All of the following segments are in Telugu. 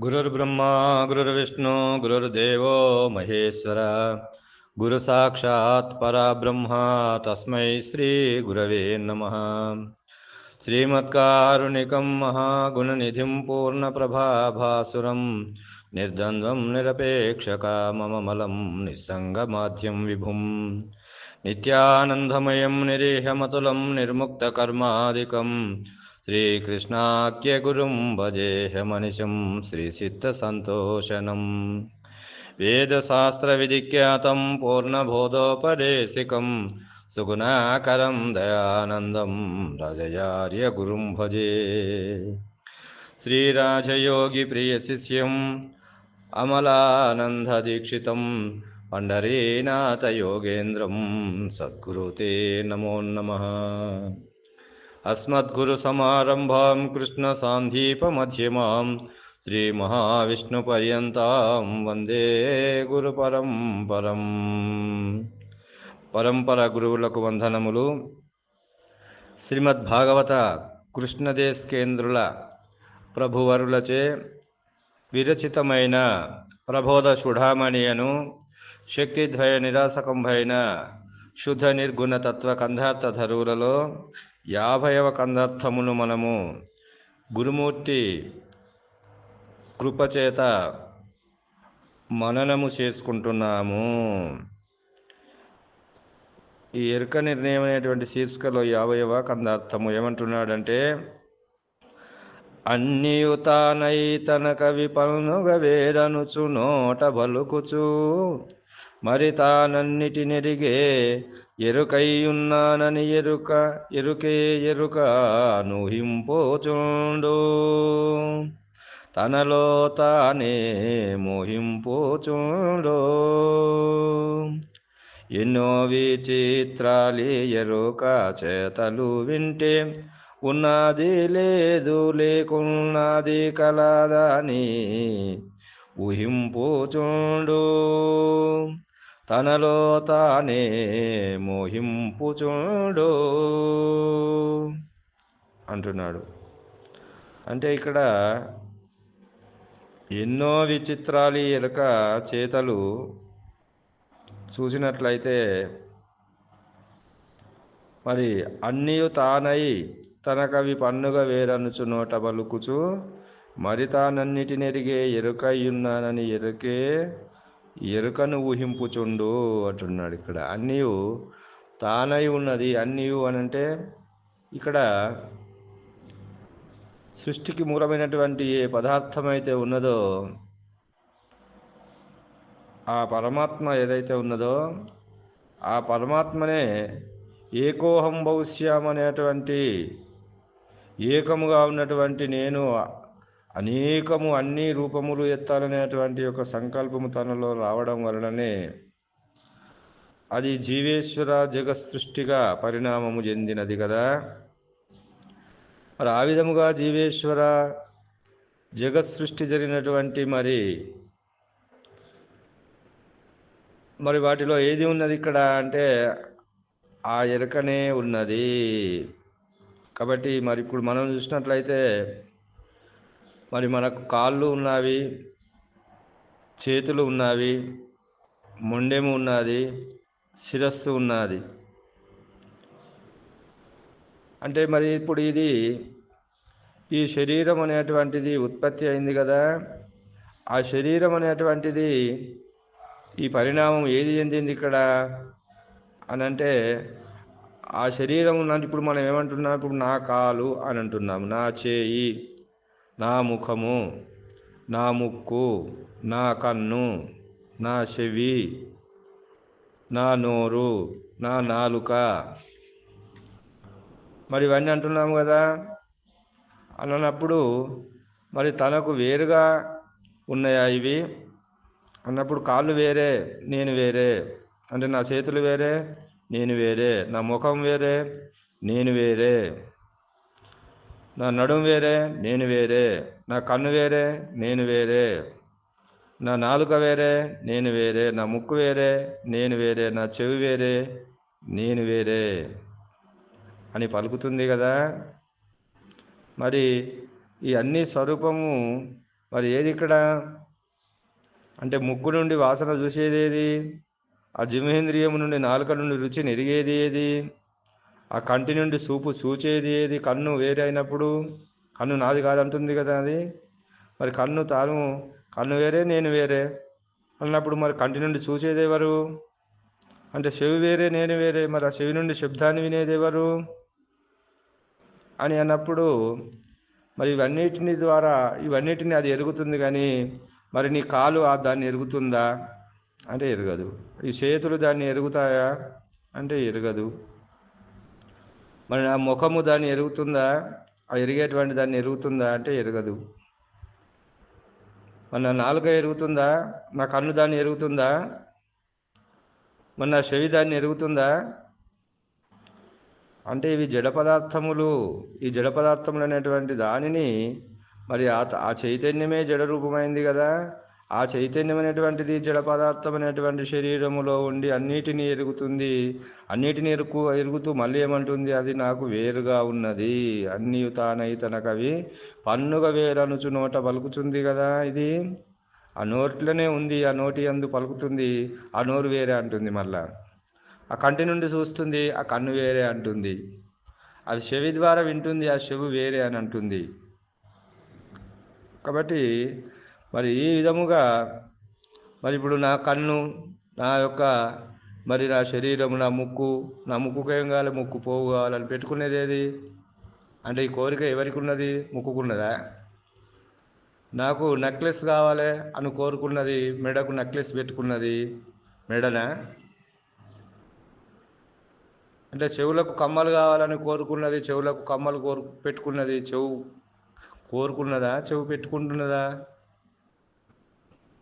गुरुर्ब्रह्मा, गुरुर्विष्णु, गुरुर्देवो महेश्वर। गुरुसाक्षात् पराब्रह्म, तस्मै श्रीगुरवे नमः। श्रीमत्कारुणिकं महागुणनिधिं पूर्णप्रभाभासुरं, निर्द्वन्द्वं निरपेक्षकाममलं निस्सङ्गमाध्यं विभुं नित्यानन्दमयं निरीहमतुलं, निर्मुक्तकर्मादिकम्। श्रीकृष्णाख्यगुरुं भजेऽहमनिशं श्रीसिद्धसन्तोषणम् वेदशास्त्रविधिख्यातं पूर्णबोधोपदेशिकं सुगुणाकरं दयानन्दं राजयार्यगुरुं भजे श्रीराजयोगिप्रियशिष्यम् अमलानन्ददीक्षितं पण्डरीनाथयोगेन्द्रं सद्गुरुते नमो नमः अस्मद्गुरुसमारम्भां कृष्णसान्धीपमध्यमां श्रीमहाविष्णुपर्यन्तां వందే గురుపరంపరం పరంపర గురువులకు వందనములు శ్రీమద్ భాగవత కృష్ణదేశ్ కేంద్రుల ప్రభువరులచే విరచితమైన ప్రబోధ చూడామణి అను శక్తిద్వయ నిరాసకంభైన శుద్ధ నిర్గుణ తత్వ కందార్థ ధరువులలో యాభైవ కందార్థమును మనము గురుమూర్తి కృపచేత మననము చేసుకుంటున్నాము. ఈ ఎరుక నిర్ణయం అనేటువంటి శీర్షికలో యాభైవ కందార్థము ఏమంటున్నాడంటే అన్నియు తానై తన కవి పనుగ వేరనుచు నోట బలుకుచు మరి తానన్నిటి నెరిగే ఎరుకయ్యున్నానని ఎరుక ఎరుకే ఎరుక నుహింపోచుండు. తనలో తానే మోహింపోచుండు. ఎన్నో విచిత్రాలి ఎరుక చేతలు వింటే ఉన్నది లేదు లేకున్నది కలదని ఊహింపుచుండు. తనలో తానే మోహింపుచుండు. అంటున్నాడు. అంటే ఇక్కడ ఎన్నో విచిత్రాలు ఎలుక చేతలు చూసినట్లయితే మరి అన్నీ తానై తనకవి పన్నుగ వేరనుచు నోట బలుకుచు మరి తానన్నిటినెరిగే ఎరుకయ్యున్నానని ఎరుకే ఎరుకను ఊహింపుచుండు అంటున్నాడు ఇక్కడ. అన్నియు తానై ఉన్నది అన్నియు అని అంటే ఇక్కడ సృష్టికి మూలమైనటువంటి ఏ పదార్థమైతే ఉన్నదో ఆ పరమాత్మ ఏదైతే ఉన్నదో ఆ పరమాత్మనే ఏకోహం భవిష్యం అనేటువంటి ఏకముగా ఉన్నటువంటి నేను అనేకము అన్ని రూపములు ఎత్తాలనేటువంటి ఒక సంకల్పము తనలో రావడం వలననే అది జీవేశ్వర జగత్ సృష్టిగా పరిణామము చెందినది కదా. మరి ఆ విధముగా జీవేశ్వర జగత్ సృష్టి జరిగినటువంటి మరి మరి వాటిలో ఏది ఉన్నది ఇక్కడ అంటే ఆ ఎరకనే ఉన్నది. కాబట్టి మరి ఇప్పుడు మనం చూసినట్లయితే మరి మనకు కాళ్ళు ఉన్నవి చేతులు ఉన్నవి మొండెము ఉన్నది శిరస్సు ఉన్నది. అంటే మరి ఇప్పుడు ఇది ఈ శరీరం అనేటువంటిది ఉత్పత్తి అయింది కదా. ఆ శరీరం అనేటువంటిది ఈ పరిణామం ఏది చెందింది ఇక్కడ? అని అంటే ఆ శరీరం ఉన్నట్టు ఇప్పుడు మనం ఏమంటున్నాం? ఇప్పుడు నా కాలు అని అంటున్నాం. నా చేయి నా ముఖము నా ముక్కు నా కన్ను నా చెవి నా నోరు నా నాలుక. మరి ఇవన్నీ అంటున్నాము కదా. అన్నప్పుడు మరి తనకు వేరుగా ఉన్నాయా ఇవి? అన్నప్పుడు కాళ్ళు వేరే నేను వేరే. అంటే నా చేతులు వేరే నేను వేరే. నా ముఖం వేరే నేను వేరే. నా నడుం వేరే నేను వేరే నా కన్ను వేరే నేను వేరే. నా నాలుక వేరే నేను వేరే. నా ముక్కు వేరే నేను వేరే. నా చెవి వేరే నేను వేరే అని పలుకుతుంది కదా. మరి ఈ అన్ని స్వరూపము మరి ఏది ఇక్కడ? అంటే ముక్కు నుండి వాసన చూసేది ఏది? ఆ జిమేంద్రియం నుండి నాలుక నుండి రుచిని ఎరిగేది ఏది? ఆ కంటి నుండి చూపు చూచేది ఏది? కన్ను వేరే అయినప్పుడు కన్ను నాది కాదంటుంది కదా అది? మరి కన్ను తాను కన్ను వేరే నేను వేరే అన్నప్పుడు మరి కంటి నుండి చూసేది ఎవరు? అంటే చెవి వేరే నేను వేరే. మరి ఆ చెవి నుండి శబ్దాన్ని వినేది ఎవరు? అని అన్నప్పుడు మరి ఇవన్నిటిని ద్వారా ఇవన్నిటిని అది ఎరుగుతుంది కానీ మరి నీ కాలు ఆ దాన్ని ఎరుగుతుందా? అంటే ఎరగదు. ఈ చేతులు దాన్ని ఎరుగుతాయా? అంటే ఎరగదు. మరి ఆ ముఖము దాన్ని ఎరుగుతుందా? ఆ ఎరిగేటువంటి దాన్ని ఎరుగుతుందా అంటే ఎరగదు. మరి నా నాలుక ఎరుగుతుందా? నా కన్ను దాన్ని ఎరుగుతుందా? మరి నా చెవి దాన్ని ఎరుగుతుందా? అంటే ఇవి జడ పదార్థములు. ఈ జడ పదార్థములు అనేటువంటి దానిని మరి ఆ ఆ చైతన్యమే జడ రూపమైంది కదా. ఆ చైతన్యం అనేటువంటిది జడ పదార్థం అనేటువంటి శరీరములో ఉండి అన్నిటినీ ఎరుగుతుంది. అన్నిటిని ఎరుకు ఎరుగుతూ మళ్ళీ ఏమంటుంది? అది నాకు వేరుగా ఉన్నది. అన్నీ తానై తనకవి పన్నుగ వేరనుచు నోట పలుకుతుంది కదా ఇది. ఆ నోట్లోనే ఉంది ఆ నోటి అందు పలుకుతుంది. ఆ నోరు వేరే అంటుంది మళ్ళా. ఆ కంటి నుండి చూస్తుంది ఆ కన్ను వేరే అంటుంది. అది చెవి ద్వారా వింటుంది ఆ చెవు వేరే అని అంటుంది. కాబట్టి మరి ఈ విధముగా మరి ఇప్పుడు నా కన్ను నా యొక్క మరి నా శరీరం నా ముక్కు నా ముక్కుకు ఏం కావాలి ముక్కు పోగు కావాలని పెట్టుకునేది ఏది అంటే ఈ కోరిక ఎవరికి ఉన్నది ముక్కుకున్నదా? నాకు నెక్లెస్ కావాలి అని కోరుకున్నది మెడకు నెక్లెస్ పెట్టుకున్నది మెడనా? అంటే చెవులకు కమ్మలు కావాలని కోరుకున్నది చెవులకు కమ్మలు కోరు పెట్టుకున్నది చెవు. కోరుకున్నదా? చెవు పెట్టుకుంటున్నదా?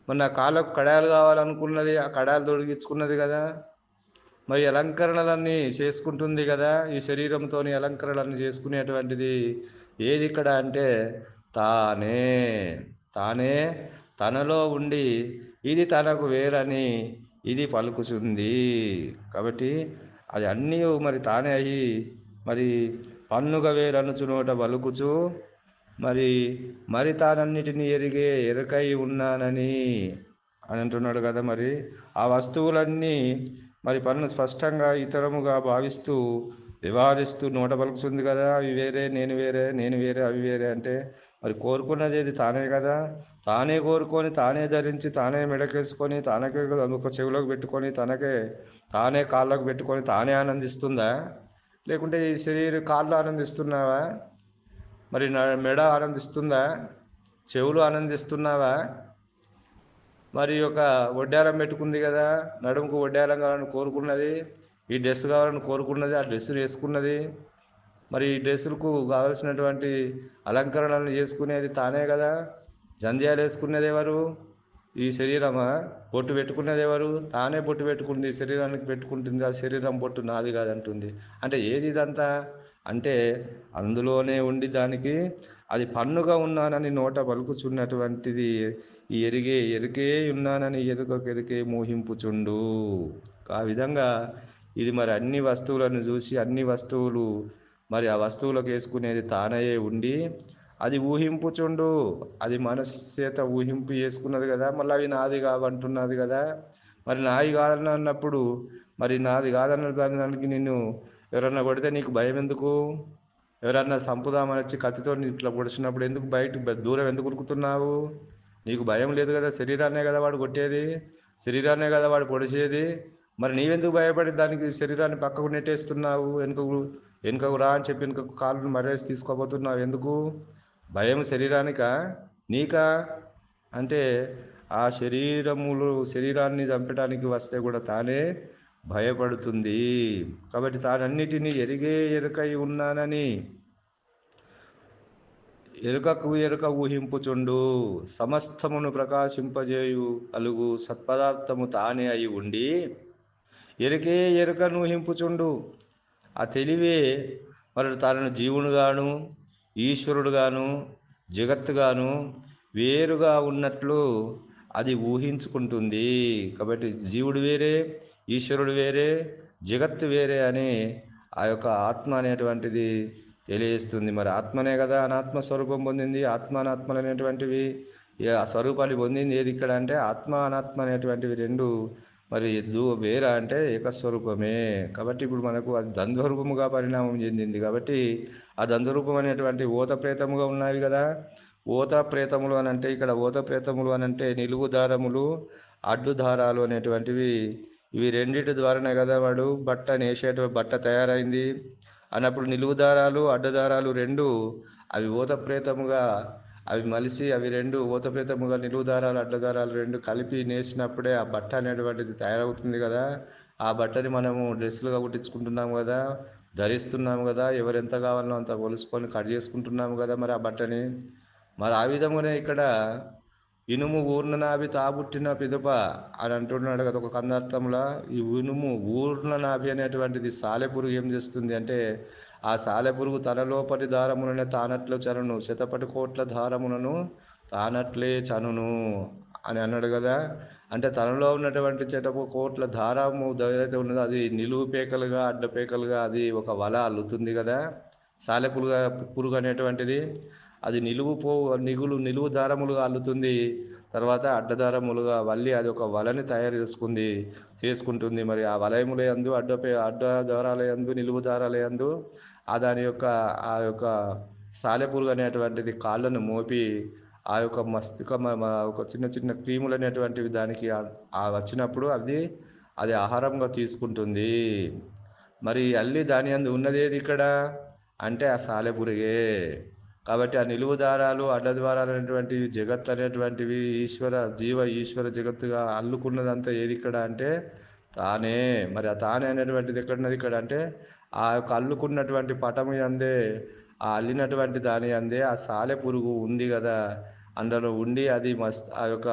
మరి నా కాళ్ళకు కడాయాలు కావాలనుకున్నది ఆ కడాయాలు తొడిగించుకున్నది కదా. మరి అలంకరణలన్నీ చేసుకుంటుంది కదా ఈ శరీరంతో అలంకరణలన్నీ చేసుకునేటువంటిది ఏది ఇక్కడ అంటే తానే తానే తనలో ఉండి ఇది తనకు వేరని ఇది పలుకుతుంది. కాబట్టి అది అన్నీ మరి తానే అయ్యి మరి పన్నుగ వేరనుచు నోట పలుకుచు మరి మరి తానన్నిటిని ఎరిగే ఎరకై ఉన్నానని అని అంటున్నాడు కదా మరి. ఆ వస్తువులన్నీ మరి పనులు స్పష్టంగా ఇతరముగా భావిస్తూ వివాదిస్తూ నోట పలుకుతుంది కదా. అవి వేరే నేను వేరే నేను వేరే అవి వేరే అంటే మరి కోరుకున్నది ఏది తానే కదా. తానే కోరుకొని తానే ధరించి తానే మెడకేసుకొని తానకే ఒక చెవిలోకి పెట్టుకొని తనకే తానే కాళ్ళకు పెట్టుకొని తానే ఆనందిస్తుందా? లేకుంటే ఈ శరీర కాళ్ళు ఆనందిస్తున్నావా? మరి మెడ ఆనందిస్తుందా? చెవులు ఆనందిస్తున్నావా? మరి ఒక వడ్డారం పెట్టుకుంది కదా నడుముకు వడ్డారం కావాలని కోరుకున్నది ఈ డ్రెస్ కావాలని కోరుకున్నది ఆ డ్రెస్ వేసుకున్నది. మరి ఈ డ్రెస్సులకు కావలసినటువంటి అలంకరణలు చేసుకునేది తానే కదా? జంధ్యాలు వేసుకునేది ఎవరు? ఈ శరీరమా బొట్టు పెట్టుకునేది ఎవరు? తానే బొట్టు పెట్టుకుంది శరీరానికి పెట్టుకుంటుంది ఆ శరీరం బొట్టు నాది కాదంటుంది. అంటే ఏది ఇదంతా? అంటే అందులోనే ఉండి దానికి అది పన్నుగా ఉన్నానని నోట పలుకుచున్నటువంటిది ఈ ఎరిగే ఎరికే ఉన్నానని ఎరుకెరికే మోహింపుచుండు ఆ విధంగా ఇది మరి అన్ని వస్తువులను చూసి అన్ని వస్తువులు మరి ఆ వస్తువులకు వేసుకునేది తానయే ఉండి అది ఊహింపుచుండు అది మనసు చేత ఊహింపు చేసుకున్నది కదా. మళ్ళీ అవి నాది కావంటున్నది కదా. మరి నాది కాదని అన్నప్పుడు మరి నాది కాదన్న దానికి నేను ఎవరన్నా కొడితే నీకు భయం ఎందుకు? ఎవరన్నా సంపుదామని వచ్చి కత్తితో ఇట్లా పొడిచినప్పుడు ఎందుకు బయట దూరం ఎందుకు ఉరుకుతున్నావు? నీకు భయం లేదు కదా శరీరాన్నే కదా వాడు కొట్టేది? శరీరాన్నే కదా వాడు పొడిచేది? మరి నీవెందుకు భయపడి దానికి శరీరాన్ని పక్కకు నెట్టేస్తున్నావు? వెనుకకు వెనుకకు రా అని చెప్పి వెనుకకు కాళ్ళు మరేసి తీసుకోబోతున్నావు. ఎందుకు? భయం శరీరానికా? నీకా? అంటే ఆ శరీరములు శరీరాన్ని చంపడానికి వస్తే కూడా తానే భయపడుతుంది. కాబట్టి తానన్నిటినీ ఎరిగే ఎరుకై ఉన్నానని ఎరుకకు ఎరుక ఊహింపుచుండు. సమస్తమును ప్రకాశింపజేయు అలుగు సత్పదార్థము తానే అయి ఉండి ఎరుకే ఎరుకను ఊహింపుచుండు. ఆ తెలివే మరి తనను జీవునుగాను ఈశ్వరుడుగాను జగత్తుగాను వేరుగా ఉన్నట్లు అది ఊహించుకుంటుంది. కాబట్టి జీవుడు వేరే ఈశ్వరుడు వేరే జగత్తు వేరే అని ఆ యొక్క ఆత్మ అనేటువంటిది తెలియజేస్తుంది. మరి ఆత్మనే కదా అనాత్మ స్వరూపం పొందింది. ఆత్మానాత్మలు అనేటువంటివి ఆ స్వరూపాన్ని పొందింది ఏది ఇక్కడ అంటే ఆత్మ అనాత్మ అనేటువంటివి రెండు మరి దూ వేర అంటే ఏకస్వరూపమే. కాబట్టి ఇప్పుడు మనకు అది ద్వంద్వరూపముగా పరిణామం చెందింది కాబట్టి ఆ ద్వంద్వరూపం అనేటువంటి ఓత ప్రేతముగా ఉన్నాయి కదా. ఓత ప్రేతములు అని అంటే ఇక్కడ ఓత ప్రేతములు అని అంటే నిలువు దారములు అడ్డు దారాలు అనేటువంటివి. ఇవి రెండిటి ద్వారానే కదా వాడు బట్ట నేసేట బట్ట తయారైంది. అన్నప్పుడు నిలువు దారాలు అడ్డు దారాలు రెండు అవి ఓత ప్రేతముగా అవి మలిసి అవి రెండు ఓతప్రేతముగా నిలువు దారాలు అడ్డ దారాలు రెండు కలిపి నేసినప్పుడే ఆ బట్ట అనేటువంటిది తయారవుతుంది కదా. ఆ బట్టని మనము డ్రెస్సులుగా కుట్టించుకుంటున్నాము కదా. ధరిస్తున్నాము కదా. ఎవరు ఎంత కావాలనో అంత కొలుసుకొని కట్ చేసుకుంటున్నాము కదా మరి ఆ బట్టని. మరి ఆ విధంగానే ఇక్కడ ఇనుము ఊర్ణనాభి తాబుట్టిన పిదప అని అంటున్నాడు కదా ఒక కందార్థంలో. ఈ ఇనుము ఊర్ణనాభి అనేటువంటిది సాలెపురుగు ఏం చేస్తుంది అంటే ఆ సాలెపురుగు తలలోపటి దారములనే తానట్లు చనును శతపటి కోట్ల దారములను తానట్లే చనును అని అన్నాడు కదా. అంటే తనలో ఉన్నటువంటి చెటపు కోట్ల దారము ఏదైతే ఉన్నదో అది నిలువు పేకలుగా అడ్డపేకలుగా అది ఒక వల అల్లుతుంది కదా. సాలెపురుగు పురుగు అనేటువంటిది అది నిలువు పో నిగులు నిలువు దారములుగా అల్లుతుంది. తర్వాత అడ్డదారములుగా వల్లి అది ఒక వలని తయారు చేసుకుంది చేసుకుంటుంది. మరి ఆ వలయముల యందు అడ్డపై అడ్డ దారాల నిలువు దారాల యందు ఆ దాని యొక్క ఆ యొక్క సాలెపురుగు అనేటువంటిది కాళ్ళను మోపి ఆ యొక్క మస్తిక ఒక చిన్న చిన్న క్రీములు అనేటువంటివి దానికి వచ్చినప్పుడు అది అది ఆహారంగా తీసుకుంటుంది. మరి అల్లి దాని అందు ఉన్నదేది ఇక్కడ? అంటే ఆ సాలెపురుగే కాబట్టి ఆ నిలువు దారాలు అడ్డ ద్వారాలు అనేటువంటివి జగత్ అనేటువంటివి ఈశ్వర జీవ ఈశ్వర జగత్తుగా అల్లుకున్నదంతా ఏది ఇక్కడ అంటే తానే. మరి ఆ తానే అనేటువంటిది ఎక్కడున్నది ఇక్కడ అంటే ఆ యొక్క అల్లుకున్నటువంటి పటము అందే ఆ అల్లినటువంటి దాని అందే ఆ సాలె పురుగు ఉంది కదా. అందులో ఉండి అది మస్ ఆ యొక్క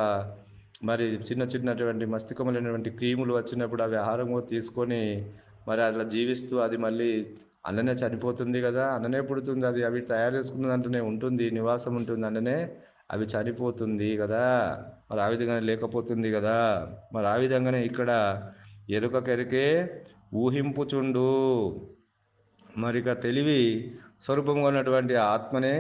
మరి చిన్న చిన్నటువంటి మస్తికములైనటువంటి క్రీములు వచ్చినప్పుడు అవి ఆహారంగా తీసుకొని మరి అట్లా జీవిస్తూ అది మళ్ళీ అన్ననే చనిపోతుంది కదా అన్ననే పుడుతుంది అది అవి తయారు చేసుకున్న దాంట్లోనే ఉంటుంది నివాసం ఉంటుంది అన్ననే అవి చనిపోతుంది కదా మరి ఆ విధంగానే లేకపోతుంది కదా. మరి ఆ విధంగానే ఇక్కడ ఎరుక కెరికే ఊహింపుచుండు. మరిక తెలివి స్వరూపంగా ఉన్నటువంటి ఆత్మనే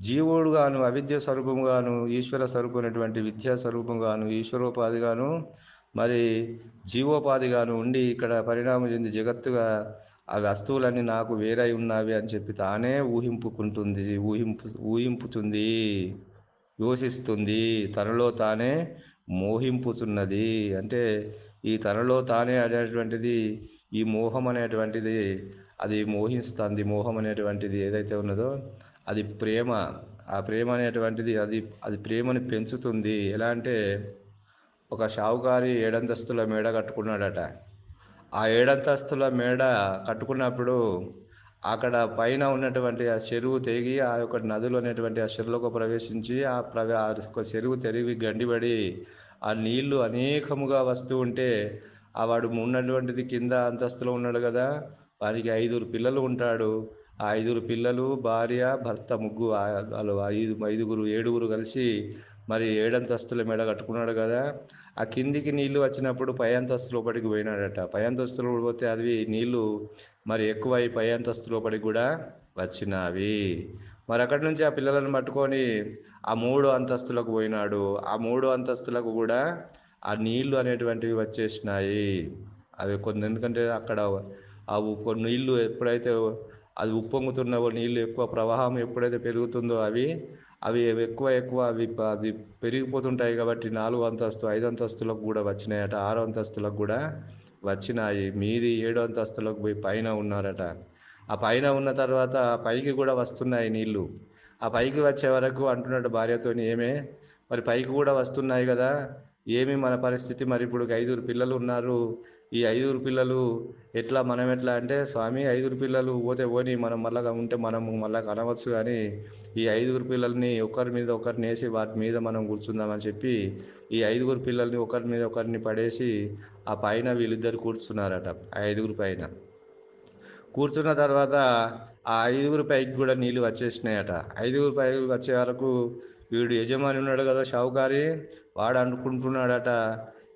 జీవుడుగాను అవిద్య స్వరూపంగాను ఈశ్వర స్వరూపమైనటువంటి విద్యా స్వరూపంగాను ఈశ్వరోపాధిగాను మరి జీవోపాధిగాను ఉండి ఇక్కడ పరిణామం చెంది జగత్తుగా ఆ వస్తువులన్నీ నాకు వేరై ఉన్నవి అని చెప్పి తానే ఊహింపుకుంటుంది ఊహింపు ఊహింపుతుంది యోసిస్తుంది. తనలో తానే మోహింపుతున్నది. అంటే ఈ తనలో తానే అనేటువంటిది ఈ మోహం అనేటువంటిది అది మోహిస్తుంది. మోహం అనేటువంటిది ఏదైతే ఉన్నదో అది ప్రేమ. ఆ ప్రేమ అనేటువంటిది అది అది ప్రేమని పెంచుతుంది. ఎలా అంటే ఒక షావుకారి ఏడంతస్తుల మేడ కట్టుకున్నాడట. ఆ ఏడంతస్తుల మేడ కట్టుకున్నప్పుడు అక్కడ పైన ఉన్నటువంటి ఆ చెరువు తెగి ఆ యొక్క నదిలో ఉన్నటువంటి ఆ చెరువులోకి ప్రవేశించి ఆ ప్రవే ఆ యొక్క చెరువు తెరిగి గండిపడి ఆ నీళ్ళు అనేకముగా వస్తూ ఉంటే ఆ వాడు ఉన్నటువంటిది కింద అంతస్తులో ఉన్నాడు కదా. వానికి ఐదుగురు పిల్లలు ఉంటాడు. ఆ ఐదుగురు పిల్లలు భార్య భర్త ముగ్గు వాళ్ళు ఐదు ఐదుగురు ఏడుగురు కలిసి మరి ఏడంతస్తుల మెడ కట్టుకున్నాడు కదా. ఆ కిందికి నీళ్ళు వచ్చినప్పుడు పై అంతస్తు లోపలికి పోయినాడట. పై అంతస్తులో పోతే అవి నీళ్ళు మరి ఎక్కువై పై అంతస్తు లోపలికి కూడా వచ్చినవి. మరి అక్కడి నుంచి ఆ పిల్లలను పట్టుకొని ఆ మూడు అంతస్తులకు పోయినాడు. ఆ మూడు అంతస్తులకు కూడా ఆ నీళ్ళు అనేటువంటివి వచ్చేసినాయి. అవి కొన్ని ఎందుకంటే అక్కడ ఆ ఉప్పు నీళ్ళు ఎప్పుడైతే అది ఉప్పొంగుతున్నవో నీళ్ళు ఎక్కువ ప్రవాహం ఎప్పుడైతే పెరుగుతుందో అవి అవి ఎక్కువ ఎక్కువ అవి అది పెరిగిపోతుంటాయి కాబట్టి నాలుగు అంతస్తు ఐదు అంతస్తులకు కూడా వచ్చినాయట ఆరు అంతస్తులకు కూడా వచ్చినాయి. మీది ఏడు అంతస్తులకు పోయి పైన ఉన్నారట. ఆ పైన ఉన్న తర్వాత పైకి కూడా వస్తున్నాయి నీళ్ళు. ఆ పైకి వచ్చే వరకు అంటున్నట్టు భార్యతోని ఏమే? మరి పైకి కూడా వస్తున్నాయి కదా. ఏమి మన పరిస్థితి? మరి ఇప్పుడు ఐదుగురు పిల్లలు ఉన్నారు. ఈ ఐదుగురు పిల్లలు ఎట్లా మనం ఎట్లా అంటే స్వామి ఐదుగురు పిల్లలు పోతే పోని మనం మళ్ళా ఉంటే మనము మళ్ళా కనవచ్చు కానీ ఈ ఐదుగురు పిల్లల్ని ఒకరి మీద ఒకరిని వేసి వాటి మీద మనం కూర్చుందామని చెప్పి ఈ ఐదుగురు పిల్లల్ని ఒకరి మీద ఒకరిని పడేసి ఆ పైన వీళ్ళిద్దరు కూర్చున్నారట ఆ ఐదుగురు పైన. కూర్చున్న తర్వాత ఆ ఐదుగురు పైకి కూడా నీళ్ళు వచ్చేసినాయట. ఐదుగురు పైకి వచ్చే వరకు వీడు యజమాని ఉన్నాడు కదా షావుకారి వాడు అనుకుంటున్నాడట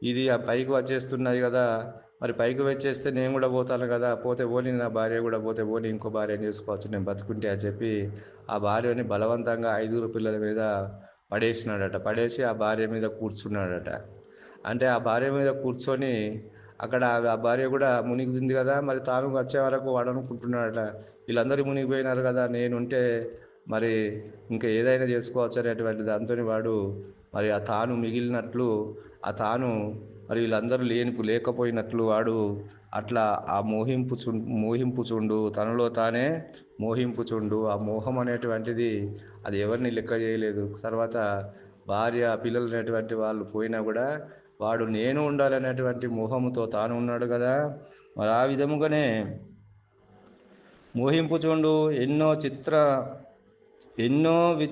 ఇది ఆ పైకి వచ్చేస్తున్నాయి కదా. మరి పైకి వచ్చేస్తే నేను కూడా పోతాను కదా. పోతే పోని నా భార్య కూడా పోతే పోని ఇంకో భార్యని చేసుకోవచ్చు. నేను బతుకుంటే అని చెప్పి ఆ భార్యని బలవంతంగా ఐదుగురు పిల్లల మీద పడేసినాడట. పడేసి ఆ భార్య మీద కూర్చున్నాడట. అంటే ఆ భార్య మీద కూర్చొని అక్కడ ఆ భార్య కూడా మునిగింది కదా. మరి తాను వచ్చే వరకు వాడనుకుంటున్నాడట. వీళ్ళందరూ మునిగిపోయినారు కదా. నేనుంటే మరి ఇంకా ఏదైనా చేసుకోవచ్చు అనేటువంటి దాంతో వాడు మరి ఆ తాను మిగిలినట్లు ఆ తాను మరి వీళ్ళందరూ లేని లేకపోయినట్లు వాడు అట్లా ఆ మోహింపు చు మోహింపు చుండు తనలో తానే మోహింపుచుండు ఆ మోహం అనేటువంటిది అది ఎవరిని లెక్క చేయలేదు. తర్వాత భార్య పిల్లలు అనేటువంటి వాళ్ళు పోయినా కూడా వాడు నేను ఉండాలనేటువంటి మోహముతో తాను ఉన్నాడు కదా. మరి ఆ విధముగానే మోహింపు మోహింపుచుండు ఎన్నో చిత్ర ఎన్నో వి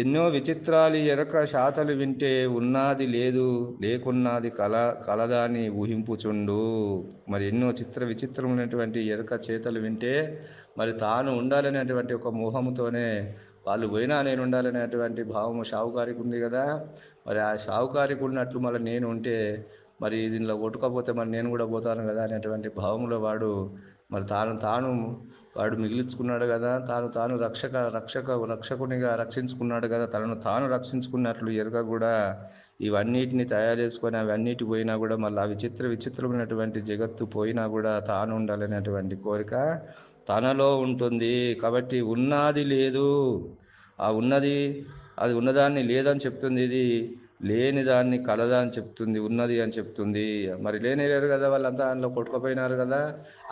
ఎన్నో విచిత్రాలు ఎరక శాతలు వింటే ఉన్నది లేదు లేకున్నది కల కలదాని ఊహింపుచుండు. మరి ఎన్నో చిత్ర విచిత్రమైనటువంటి ఎరక చేతలు వింటే మరి తాను ఉండాలనేటువంటి ఒక మోహముతోనే వాళ్ళు పోయినా నేను ఉండాలనేటువంటి భావము షావుకారికి ఉంది కదా. మరి ఆ షావుకారికి ఉన్నట్లు మళ్ళీ నేను ఉంటే మరి దీనిలో కొట్టుకపోతే మరి నేను కూడా పోతాను కదా అనేటువంటి భావములో వాడు మరి తాను తాను వాడు మిగిలించుకున్నాడు కదా తాను తాను రక్షక రక్షక రక్షకునిగా రక్షించుకున్నాడు కదా తనను తాను రక్షించుకున్నట్లు ఎరుక కూడా ఇవన్నిటిని తయారు చేసుకొని అవన్నిటి పోయినా కూడా మళ్ళీ ఆ విచిత్ర విచిత్రమైనటువంటి జగత్తు పోయినా కూడా తాను ఉండాలనేటువంటి కోరిక తనలో ఉంటుంది. కాబట్టి ఉన్నది లేదు. ఆ ఉన్నది అది ఉన్నదాన్ని లేదని చెప్తుంది ఇది. లేని దాన్ని కలదా అని చెప్తుంది ఉన్నది అని చెప్తుంది. మరి లేని లేరు కదా వాళ్ళంతా అందులో కొట్టుకుపోయినారు కదా.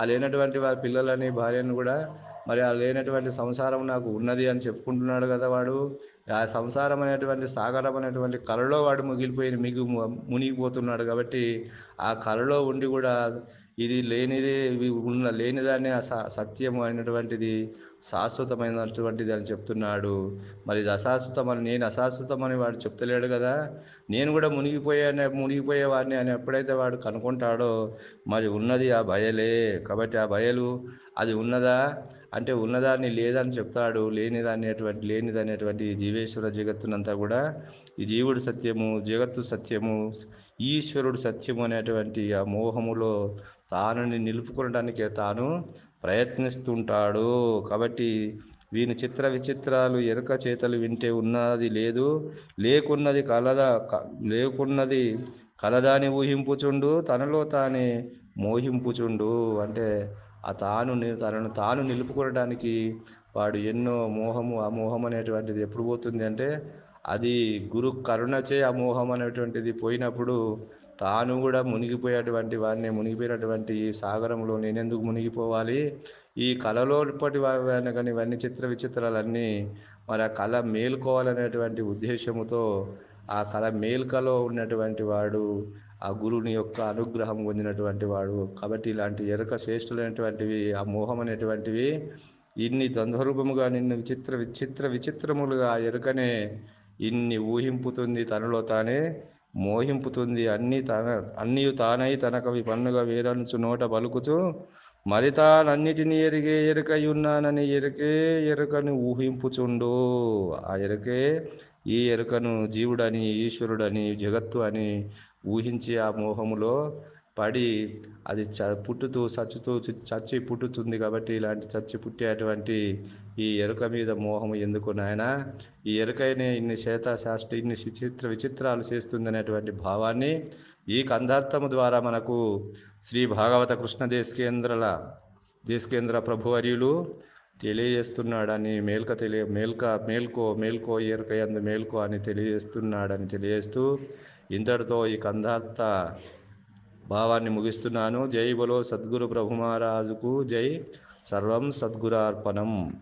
ఆ లేనటువంటి వారి పిల్లలని భార్యను కూడా మరి ఆ లేనటువంటి సంసారం నాకు ఉన్నది అని చెప్పుకుంటున్నాడు కదా వాడు. ఆ సంసారం అనేటువంటి సాగరం అనేటువంటి కళలో వాడు మిగిలిపోయి మిగి మునిగిపోతున్నాడు కాబట్టి ఆ కళలో ఉండి కూడా ఇది లేనిది ఇవి ఉన్న లేనిదాన్ని సత్యము అయినటువంటిది శాశ్వతమైనటువంటిది అని చెప్తున్నాడు. మరి ఇది అశాశ్వతమని నేను అశాశ్వతమని వాడు చెప్తలేడు కదా. నేను కూడా మునిగిపోయే మునిగిపోయేవాడిని అని ఎప్పుడైతే వాడు కనుక్కుంటాడో మరి ఉన్నది ఆ భయలే కాబట్టి ఆ భయలు అది ఉన్నదా? అంటే ఉన్నదాన్ని లేదని చెప్తాడు. లేనిదాన్ని అటువంటి లేనిది అనేటువంటి జీవేశ్వర జగత్తునంతా కూడా ఈ జీవుడు సత్యము జగత్తు సత్యము ఈశ్వరుడు సత్యము అనేటువంటి ఆ మోహములో తానుని నిలుపుకోవడానికి తాను ప్రయత్నిస్తుంటాడు. కాబట్టి వీని చిత్ర విచిత్రాలు ఎరక చేతలు వింటే ఉన్నది లేదు. లేకున్నది కలదా లేకున్నది కలదాని ఊహింపుచుండు తనలో తానే మోహింపుచుండు. అంటే ఆ తాను తనను తాను నిలుపుకోవడానికి వాడు ఎన్నో మోహము అమోహం అనేటువంటిది ఎప్పుడు పోతుంది అంటే అది గురు కరుణచే అమోహం అనేటువంటిది పోయినప్పుడు తాను కూడా మునిగిపోయేటువంటి వాడిని మునిగిపోయినటువంటి ఈ సాగరంలో నేనెందుకు మునిగిపోవాలి? ఈ కళలోపటి వాడిని కానీ ఇవన్నీ చిత్ర విచిత్రాలన్నీ మరి ఆ కళ మేలుకోవాలనేటువంటి ఉద్దేశముతో ఆ కళ మేల్కలో ఉన్నటువంటి వాడు ఆ గురువుని యొక్క అనుగ్రహం పొందినటువంటి వాడు. కాబట్టి ఇలాంటి ఎరక శ్రేష్ఠులైనటువంటివి ఆ మోహం అనేటువంటివి ఇన్ని ద్వంద్వరూపముగా నిన్ను విచిత్ర విచిత్ర విచిత్రములుగా ఎరుకనే ఇన్ని ఊహింపుతుంది తనలో తానే. మోహింపుతుంది. అన్ని తన అన్నీ తానై తనకవి పన్నుగా వేరనుచు నోట పలుకుతూ మరి తానన్నిటిని ఎరిగే ఎరుకయున్నానని ఎరుకే ఎరుకను ఊహింపుచుండు. ఆ ఎరుకే ఈ ఎరుకను జీవుడని ఈశ్వరుడని జగత్తు అని ఊహించి ఆ మోహములో పడి అది చ పుట్టుతూ చచ్చుతూ చచ్చి పుట్టుతుంది కాబట్టి ఇలాంటి చచ్చి పుట్టేటువంటి ఈ ఎరుక మీద మోహం ఎందుకు నాయన? ఈ ఎరుకైనే ఇన్ని శాస్త్ర ఇన్ని విచిత్ర విచిత్రాలు చేస్తుందనేటువంటి భావాన్ని ఈ కందార్థము ద్వారా మనకు శ్రీ భాగవత కృష్ణ దేశకేంద్రల దేశకేంద్ర ప్రభువర్యులు తెలియజేస్తున్నాడని మేల్క తెలియ మేల్క మేల్కో మేల్కో ఎరుక ఎందు మేల్కో అని తెలియజేస్తున్నాడని తెలియజేస్తూ ఇంతటితో ఈ కందార్థ భావాన్ని ముగిస్తున్నాను. జై బలో సద్గురు ప్రభు మహారాజుకు జై. సర్వం సద్గురార్పణం.